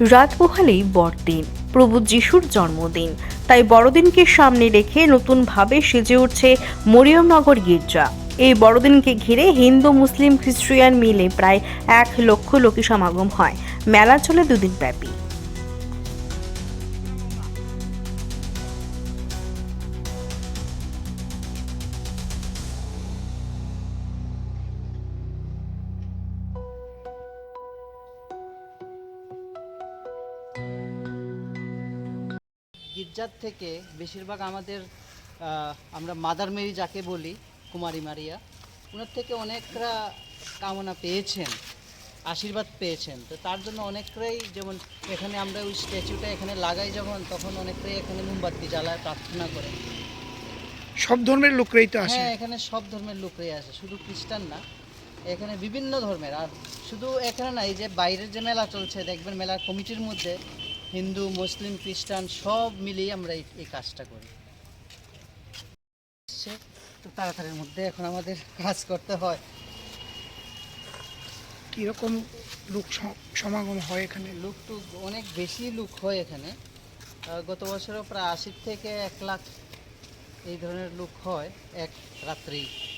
রাত পোহালেই বড়দিন প্রভু যিশুর জন্মদিন। তাই বড়দিনকে সামনে রেখে নতুনভাবে সেজে উঠছে মরিয়মনগর গির্জা। এই বড়দিনকে ঘিরে হিন্দু, মুসলিম খ্রিস্টিয়ান মিলে প্রায় এক লক্ষ লোকের সমাগম হয়। মেলা চলে দুদিন ব্যাপী গির্জার থেকে বেশিরভাগ আমাদের আমরা মাদার মেরি যাকে বলি কুমারী মারিয়া ওনার থেকে অনেকরা কামনা পেয়েছেন আশীর্বাদ পেয়েছেন। তো তার জন্য অনেকরাই যেমন এখানে আমরা ওই স্ট্যাচুটা এখানে লাগাই যখন তখন অনেকরাই এখানে মোমবাতি জ্বালায় প্রার্থনা করে। সব ধর্মের লোকরাই তো আসে। হ্যাঁ এখানে সব ধর্মের লোকরাই আসে শুধু খ্রিস্টান না এখানে বিভিন্ন ধর্মের। আর শুধু এখানে না এই যে বাইরের যে মেলা চলছে দেখবেন মেলার কমিটির মধ্যে হিন্দু মুসলিম খ্রিস্টান সব মিলিয়ে আমরা এই এই কাজটা করি। তো তাড়াতাড়ির মধ্যে এখন আমাদের কাজ করতে হয়। কীরকম লোক সম- সমাগম হয় এখানে? লোক তো অনেক বেশি লোক হয় এখানে। গত বছরও প্রায় আশির থেকে এক লাখ এই ধরনের লোক হয় এক রাত্রেই।